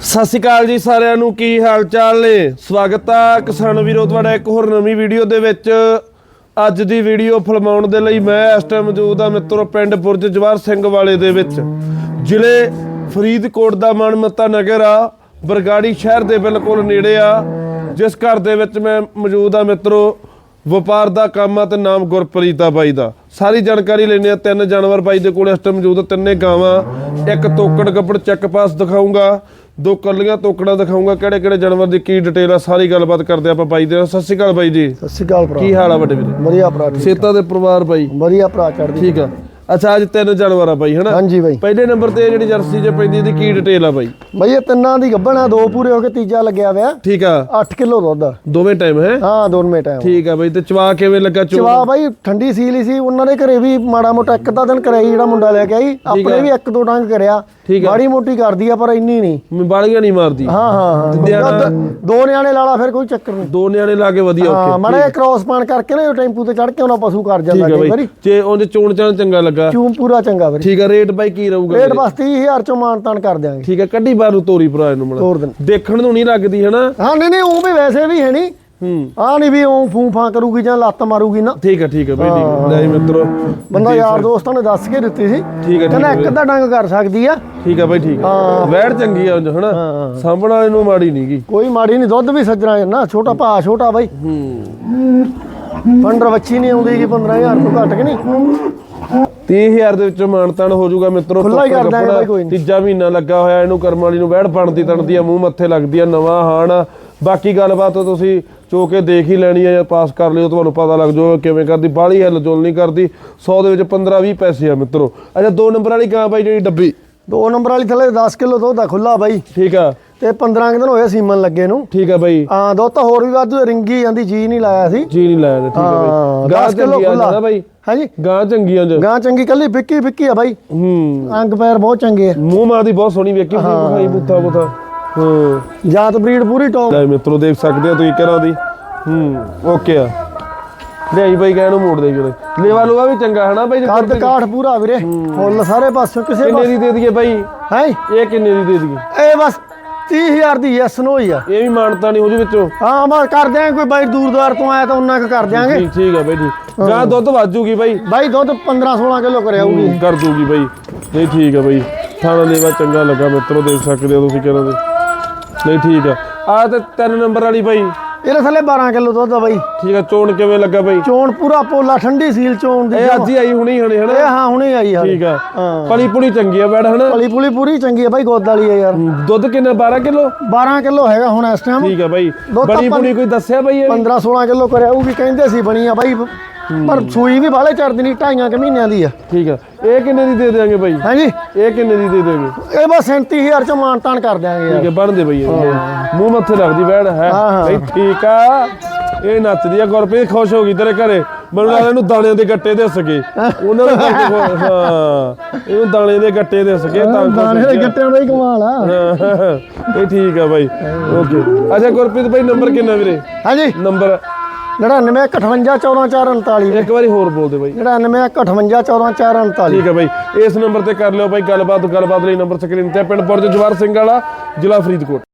ਸਤਿ ਸ਼੍ਰੀ ਅਕਾਲ ਜੀ ਸਾਰਿਆਂ ਨੂੰ, ਕੀ ਹਾਲ ਚਾਲ ਨੇ? ਸਵਾਗਤ ਆ ਕਿਸਾਨ ਵੀਰੋ, ਤੁਹਾਡਾ ਇੱਕ ਹੋਰ ਨਵੀਂ ਵੀਡੀਓ ਦੇ ਵਿੱਚ। ਅੱਜ ਦੀ ਵੀਡੀਓ ਫਿਲਮਾਉਣ ਦੇ ਲਈ ਮੈਂ ਇਸ ਟਾਈਮ ਮੌਜੂਦ ਆ ਮਿੱਤਰੋ, ਪਿੰਡ ਬੁਰਜ ਜਵਾਰ ਸਿੰਘ ਵਾਲੇ ਦੇ ਵਿੱਚ। ਜ਼ਿਲ੍ਹੇ ਫਰੀਦਕੋਟ ਦਾ ਮਨਮੱਤਾ ਨਗਰ ਆ, ਬਰਗਾੜੀ ਸ਼ਹਿਰ ਦੇ ਬਿਲਕੁਲ ਨੇੜੇ ਆ। ਜਿਸ ਘਰ ਦੇ ਵਿੱਚ ਮੈਂ ਮੌਜੂਦ ਆ ਮਿੱਤਰੋ, ਵਪਾਰ ਦਾ ਕੰਮ ਆ ਤੇ ਨਾਮ ਗੁਰਪ੍ਰੀਤ ਆ ਬਾਈ ਦਾ। ਸਾਰੀ ਜਾਣਕਾਰੀ ਲੈਣੇ ਆ, ਤਿੰਨ ਜਾਨਵਰ ਬਾਈ ਦੇ ਕੋਲ ਇਸ ਟਾਈਮ ਮੌਜੂਦ ਤਿੰਨੇ ਗਾਵਾਂ। ਇੱਕ ਤੋਕੜ ਗੱਬੜ ਚੈੱਕ ਪਾਸ ਦਿਖਾਉਂਗਾ ਦੋ ਕੱਲੀਆਂ ਤੋਕੜਾਂ ਦਿਖਾਉਂਗਾ ਕਿਹੜੇ ਕਿਹੜੇ ਜਾਨਵਰ ਦੀ ਕੀ ਡਿਟੇਲ ਆ ਸਾਰੀ ਗੱਲਬਾਤ ਕਰਦੇ ਆਪਾਂ ਬਾਈ ਦੇ ਨਾਲ। ਸਤਿ ਸ਼੍ਰੀ ਅਕਾਲ ਬਾਈ ਜੀ। ਸਤਿ ਸ਼੍ਰੀ ਅਕਾਲ ਭਰਾ। ਕੀ ਹਾਲ ਆ ਵੱਡੇ ਵੀਰੇ? ਵਧੀਆ ਭਰਾ ਠੀਕ ਸੇਤਾ ਦੇ ਪਰਿਵਾਰ ਬਾਈ? ਵਧੀਆ ਭਰਾ ਚੜਦੀ ਠੀਕ ਆ। ਅੱਛਾ ਅੱਜ ਤਿੰਨ ਜਾਨਵਰ ਆ ਬਾਈ ਹਨਾ? ਹਾਂਜੀ ਬਾਈ। ਪਹਿਲੇ ਨੰਬਰ ਤੇ ਇਹ ਜਿਹੜੀ ਜਰਸੀ 'ਚ ਪੈਂਦੀ ਇਹਦੀ ਕੀ ਡਿਟੇਲ ਆ ਬਾਈ? ਬਈ ਇਹ ਤਿੰਨਾਂ ਦੀ ਗੱਭਣਾ ਦੋ ਪੂਰੇ ਹੋ ਕੇ ਤੀਜਾ ਲੱਗਿਆ ਹੋਇਆ। ਠੀਕ ਆ। 8 ਕਿਲੋ ਦੁੱਧ ਆ। ਦੋਵੇਂ ਟਾਈਮ ਹੈ? ਹਾਂ ਦੋਨੋਂ ਟਾਈਮ ਠੀਕ ਆ ਬਾਈ ਤੇ ਚਵਾ ਕਿਵੇਂ ਲੱਗਾ ਚੋ ਚਵਾ ਬਾਈ ਠੰਡੀ ਸੀਲ ਹੀ ਸੀ ਉਹਨਾਂ ਦੇ ਘਰੇ ਵੀ ਮਾੜਾ ਮੋਟਾ ਇੱਕ ਅੱਧਾ ਦਿਨ ਕਰਾਈ ਜਿਹੜਾ ਮੁੰਡਾ ਲੈ ਕੇ ਆਈ। ਆਪਣੇ ਵੀ ਇੱਕ ਦੋ ਡੰਗ ਕਰਿਆ। ਠੀਕ ਆ। ਮਾੜੀ ਮੋਟੀ ਕਰਦੀ ਆ ਪਰ ਇੰਨੀ ਨਹੀਂ। ਬਾਲੀਆਂ ਨਹੀਂ ਮਾਰਦੀ। ਹਾਂ ਹਾਂ ਹਾਂ। ਨਿਆਣਾ- ਦੋ ਨਿਆਣੇ ਲਾਲਾ ਫਿਰ ਕੋਈ ਚੱਕਰ ਨਹੀਂ। ਦੋ ਨਿਆਣੇ ਲਾ ਕੇ ਵਧੀਆ ਹਾਂ ਓਕੇ ਮਾੜਾ ਕ੍ਰਾਸ ਪਾਣ ਕਰਕੇ ਨਾ ਉਹ ਟੈਂਪੂ ਤੇ ਚੜ ਕੇ ਉਹਨਾਂ ਪਸ਼ੂ ਕਰ ਠੀਕ ਜਾਂਦਾ ਬਾਈ। ਵਾਰੀ। ਜੇ ਉਹਦੇ ਚੋਣ ਚਾਣ ਚੰਗਾ ਲੱਗਾ। ਚੂਮ ਪੂਰਾ ਚੰਗਾ ਵੀਰੇ। ਠੀਕ ਆ ਰੇਟ ਬਾਈ ਕੀ ਰਹੂਗਾ ਰੇਟ ਬਸ 30000 ਚੋਂ ਮਾਨ ਤਾਨ ਕਰ ਦਿਆਂਗੇ। ਠੀਕ ਆ ਕੱਢੀ ਬਾਹਰ ਨੂੰ ਤੋਰੀ ਭਰਾ ਇਹਨੂੰ ਮੜਾ। ਤੋਰ ਦਿਨ ਦੇਖਣ ਨੂੰ ਨਹੀਂ ਲੱਗਦੀ ਹਨਾ? ਹਾਂ ਨਹੀਂ ਨਹੀਂ ਉਹ ਵੀ ਵੈਸੇ ਵੀ ਹੈ ਨਹੀਂ ਹੂੰ। ਆ ਨਹੀਂ ਵੀ ਉਹ ਫੂੰ ਫਾਂ ਕਰੂਗੀ ਜਾਂ ਲੱਤ ਮਾਰੂਗੀ ਨਾ। ਠੀਕ ਆ ਠੀਕ ਆ ਬਾਈ ਠੀਕ ਲੈ ਮਿੱਤਰੋ ਬੰਦਾ ਯਾਰ ਦੋਸਤਾਂ ਨੇ ਦੱਸ ਕੇ ਦਿੱਤੀ ਸੀ। ਠੀਕ ਠੀਕ ਕਹਿੰਦਾ ਇੱਕ ਅੱਧਾ ਡੰਗ ਕਰ ਸਕਦੀ ਆ। ਠੀਕ ਆ ਬਾਈ ਠੀਕ ਹਾਂ। ਵੈੜ ਚੰਗੀ ਆ ਹਨਾ? ਹਾਂ। ਸਾਂਭਣ ਵਾਲੇ ਨੂੰ ਮਾੜੀ ਨਹੀਂਗੀ ਕੋਈ ਮਾੜੀ ਨਹੀਂ ਦੁੱਧ ਵੀ ਸੱਜਣਾ ਨਾ ਛੋਟਾ ਭਾ ਛੋਟਾ ਬਾਈ। ਹੂੰ। ਪੰਡਰ ਵੱਛੀ ਨਹੀਂ ਆਉਂਦੀ ਕਿ 15000 ਤੋਂ ਘੱਟ ਕੇ ਨਹੀਂ? 30000 ਦੇ ਵਿੱਚੋਂ ਮਾਨਤਾਨ ਹੋ ਜਾਊਗਾ ਮਿੱਤਰੋ ਖੁੱਲ੍ਹਾ ਹੀ ਕਰ ਦਾਂਗੇ ਬਾਈ, ਕੋਈ ਨੀ। ਤੀਜਾ ਮਹੀਨਾ ਲੱਗਾ ਹੋਇਆ ਇਹਨੂੰ ਕਰਮ ਵਾਲੀ ਨੂੰ ਵੈੜ ਬਣਦੀ ਤਣਦੀ ਆ ਮੂੰਹ ਮੱਥੇ ਲੱਗਦੀ ਆ ਨਵਾਂ ਹਾਣ। ਬਾਕੀ ਗੱਲਬਾਤ ਤੁਸੀਂ ਚੋ ਕੇ ਦੇਖ ਹੀ ਲੈਣੀ ਆ ਜਾਂ ਪਾਸ ਕਰ ਲਿਓ ਤੁਹਾਨੂੰ ਪਤਾ ਲੱਗ ਜਾਊਗਾ ਕਿਵੇਂ ਕਰਦੀ ਬਾਹਲੀ ਹਿੱਲ ਜੁਲ ਨਹੀਂ ਕਰਦੀ। 100 ਦੇ ਵਿੱਚ 15 20 ਪੈਸੇ ਆ ਮਿੱਤਰੋ। ਅੱਛਾ ਦੋ ਨੰਬਰ ਵਾਲੀ ਗਾਂ ਬਾਈ ਜਿਹੜੀ ਡੱਬੀ? ਦੋ ਨੰਬਰ ਵਾਲੀ ਥੱਲੇ 10 ਕਿਲੋ ਦੁੱਧ ਆ ਖੁੱਲਾ ਬਾਈ। ਠੀਕ ਆ। ਤੇ 15 ਕੁ ਦਿਨ ਹੋਏ ਸੀਮਨ ਲੱਗੇ ਨੂੰ। ਠੀਕ ਆ ਬਾਈ। ਹਾਂ ਦੁੱਧ ਤਾਂ ਹੋਰ ਵੀ ਵਾਧੂ ਰਿੰਗੀ ਜਾਂਦੀ ਜੀ ਨਹੀਂ ਲਾਇਆ ਸੀ। ਜੀ ਨਹੀਂ ਲਾਇਆ ਠੀਕ ਹਾਂ ਬਾਈ। ਗਾਂ 10 ਕਿਲੋ ਚੰਗੀ ਆ ਨਾ ਬਾਈ। ਹਾਂਜੀ। ਗਾਂ ਚੰਗੀ ਆ ਜੀ ਗਾਂ ਚੰਗੀ ਕੱਲੀ ਫਿੱਕੀ ਫਿੱਕੀ ਆ ਬਾਈ। ਹੂੰ। ਅੰਗ ਪੈਰ ਬਹੁਤ ਚੰਗੇ ਆ। ਮੂੰਹ ਮਾਰਦੀ ਬਹੁਤ ਸੋਹਣੀ ਵੇਖੀ ਖਾਈ ਬੁੱਥਾ ਬੁੱਥਾ ਹੂੰ। ਜਾਤ ਬਰੀਡ ਪੂਰੀ ਟੌਪ। ਲੈ ਮਿੱਤਰੋ ਦੇਖ ਸਕਦੇ ਆ ਤੁਸੀਂ ਕਿਹੜਾ ਦੀ ਹੂੰ ਓਕੇ ਆ। ਲੈ ਬਾਈ ਕਹਿ ਨੂੰ ਮੋੜ ਦੇ ਵੀਰੇ ਲੇਵਾ ਲੂਆ ਵੀ ਚੰਗਾ ਹਨਾ ਬਾਈ ਕੱਦ ਕਾਠ ਪੂਰਾ ਵੀਰੇ। ਫੁੱਲ ਸਾਰੇ ਪਾਸੋਂ ਕਿਸੇ ਕਿੰਨੇ ਦੀ ਦੇ ਦਈਏ ਬਾਈ? ਹੈ? ਇਹ ਕਿੰਨੇ ਦੀ ਦੇ ਦਈਏ? ਇਹ ਬਸ 30000 ਦੀ ਯੈਸ ਨੋ ਹੀ ਆ। ਇਹ ਵੀ ਮਾਨਤਾ ਨਹੀਂ ਹੋ ਜੂ ਵਿੱਚੋਂ। ਹਾਂ ਮੈਂ ਕਰ ਦਿਆਂ ਕੋਈ ਬਾਈ ਦੂਰ ਦੂਰ ਤੋਂ ਆਇਆ ਤਾਂ ਉਹਨਾਂ ਕੁ ਕਰ ਦਿਆਂਗੇ। ਠੀਕ ਠੀਕ ਆ ਬਾਈ ਠੀਕ ਗਾਂ ਦੁੱਧ ਵਾਜੂਗੀ ਬਾਈ। ਬਾਈ ਦੁੱਧ 15 16 ਕਿਲੋ ਕਰ ਆਊਗੀ ਕਰ ਦੂਗੀ ਬਾਈ। ਨਹੀਂ ਠੀਕ ਆ ਬਾਈ। ਥਾਣਾ ਲੇਵਾ ਚੰਗਾ ਲੱਗਾ ਮਿੱਤਰੋ ਦੇਖ ਸਕਦੇ ਹੋ ਤੁਸੀਂ ਕਿਹੜਾ ਦੇ। ਨਹੀਂ ਠੀਕ ਆ। ਆ ਤੇ ਤਿੰਨ ਨੰਬਰ ਵਾਲੀ ਬਾਈ। ਇਹਦੇ ਥੱਲੇ 12 ਕਿਲੋ ਦੁੱਧ ਆ ਬਾਈ। ਠੀਕ ਆ ਚੋਣ ਕਿਵੇਂ ਲੱਗਾ ਬਾਈ? ਚੋਣ ਪੂਰਾ ਪੋਲਾ ਠੰਡੀ ਸੀਲ ਚੋਣ ਦੀ ਇਹ ਅੱਜ ਹੀ ਆਈ ਹੁਣੀ ਹਣੇ ਇਹ ਹਨਾ ਹਾਂ ਹੁਣੇ ਆਈ ਹਾਂ ਠੀਕ ਆ। ਹਾਂ। ਪਲੀ ਪੁਲੀ ਚੰਗੀ ਆ ਬੈੜ ਹਨਾ ਪਲੀ ਪੁਲੀ ਪੂਰੀ ਚੰਗੀ ਆ ਬਾਈ ਗੋਦ ਵਾਲੀ ਆ ਯਾਰ। ਦੁੱਧ ਕਿੰਨਾ 12 ਕਿਲੋ? 12 ਕਿਲੋ ਹੈਗਾ ਹੁਣ ਇਸ ਟਾਈਮ ਠੀਕ ਆ ਬਾਈ। ਬਣੀ ਪੁਣੀ ਕੋਈ ਦੱਸਿਆ ਬਾਈ ਇਹ? 15 16 ਕਿਲੋ ਕਰ ਆਊਗੀ ਕਹਿੰਦੇ ਸੀ ਬਣੀ ਆ ਬਾਈ। ਪਰ ਸੂਈ ਵੀ ਬਾਲੇ ਚੜਦੀ ਨਹੀਂ ਢਾਈਆਂ ਕਿ ਮਹੀਨਿਆਂ ਦੀ ਆ। ਠੀਕ ਆ। ਇਹ ਕਿੰਨੇ ਦੀ ਦੇ ਦੇਾਂਗੇ ਬਾਈ? ਹਾਂਜੀ। ਇਹ ਕਿੰਨੇ ਦੀ ਦੇ ਦੇਗੇ ਇਹ ਬਸ 37000 ਚ ਮਾਨ ਤਾਨ ਕਰ ਦਿਆਂਗੇ ਯਾਰ। ਠੀਕ ਹੈ ਬਣਦੇ ਇਹ। ਮੂੰਹ ਮੱਥੇ ਲੱਗਦੀ ਬੈੜ ਹੈ। ਹਾਂ, ਹਾਂ। ਬਈ ਠੀਕ ਆ। ਇਹ ਨੱਚਦੀ ਆ ਗੁਰਪ੍ਰੀਤ ਖੁਸ਼ ਹੋ ਗਈ ਤੇਰੇ ਘਰੇ। ਮੈਨੂੰ ਲੱਗਦਾ ਇਹਨੂੰ ਦਾਣਿਆਂ ਦੇ ਗੱਟੇ ਦੇ ਸਕੇ ਉਹਨਾਂ ਨੂੰ ਦੇਖ ਕੇ ਖੁਸ਼- ਹਾਂ। ਇਹਨੂੰ ਦਾਣੇ ਦੇ ਗੱਟੇ ਦੇ ਸਕੇ ਤਾਂ ਖੁਸ਼ ਦਾਣੇ ਦੇ। ਗੱਟਿਆਂ ਦਾ ਹੀ ਕਮਾਲ ਆ। ਹਾਂ, ਇਹ ਠੀਕ ਆ ਬਾਈ। ਓਕੇ। ਅੱਛਾ ਗੁਰਪ੍ਰੀਤ ਬਾਈ ਨੰਬਰ ਕਿੰਨਾ ਵੀਰੇ? ਹਾਂਜੀ। ਨੰਬਰ 9958144439 ਇੱਕ ਵਾਰੀ ਹੋਰ ਬੋਲ ਦੇ ਬਾਈ। 9958144439 ਠੀਕ ਹੈ ਬਾਈ। ਇਸ ਨੰਬਰ ਤੇ ਕਰ ਲਿਓ ਬਾਈ ਗੱਲਬਾਤ ਗੱਲਬਾਤ ਲਈ ਨੰਬਰ ਸਕਰੀਨ ਤੇ ਪਿੰਡ ਪੁਰਜ ਜਵਾਰ ਸਿੰਘ ਵਾਲਾ ਜ਼ਿਲ੍ਹਾ ਫਰੀਦਕੋਟ।